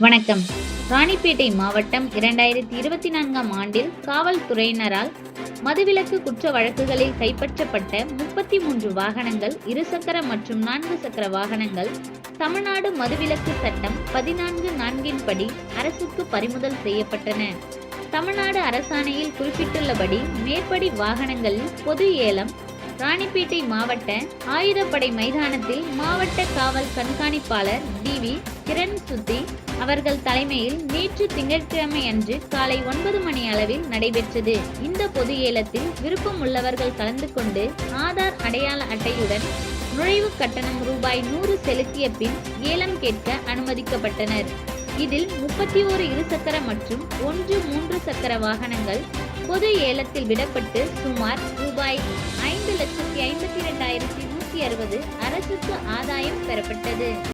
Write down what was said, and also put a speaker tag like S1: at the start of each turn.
S1: வணக்கம். ராணிப்பேட்டை மாவட்டம் இரண்டாயிரத்தி இருபத்தி நான்காம் ஆண்டில் காவல்துறையினரால் மதுவிலக்கு குற்ற வழக்குகளில் கைப்பற்றப்பட்ட முப்பத்தி மூன்று வாகனங்கள் இருசக்கர மற்றும் நான்கு சக்கர வாகனங்கள் தமிழ்நாடு மதுவிலக்கு சட்டம் பதினான்கு நான்கின் படி அரசுக்கு பறிமுதல் செய்யப்பட்டன. தமிழ்நாடு அரசாணையில் குறிப்பிட்டுள்ளபடி மேற்படி வாகனங்களில் பொது ஏலம் ராணிப்பேட்டை மாவட்ட ஆயுதப்படை மைதானத்தில் மாவட்ட காவல் கண்காணிப்பாளர் டிவி கிரண் சுத்தி அவர்கள் தலைமையில் நேற்று திங்கட்கிழமை அன்று காலை ஒன்பது மணி அளவில் நடைபெற்றது. இந்த பொது ஏலத்தில் விருப்பம் உள்ளவர்கள் கலந்து கொண்டு ஆதார் அடையாள அட்டையுடன் நுழைவு கட்டணம் ரூபாய் நூறு செலுத்திய பின் ஏலம் கேட்க அனுமதிக்கப்பட்டனர். இதில் முப்பத்தி ஓரு இருசக்கர மற்றும் ஒன்று மூன்று சக்கர வாகனங்கள் பொது ஏலத்தில் விடப்பட்டு சுமார் ரூபாய் ஐந்து லட்சத்தி ஐம்பத்தி இரண்டாயிரத்தி நூற்றி அறுபது அரசுக்கு ஆதாயம் பெறப்பட்டது.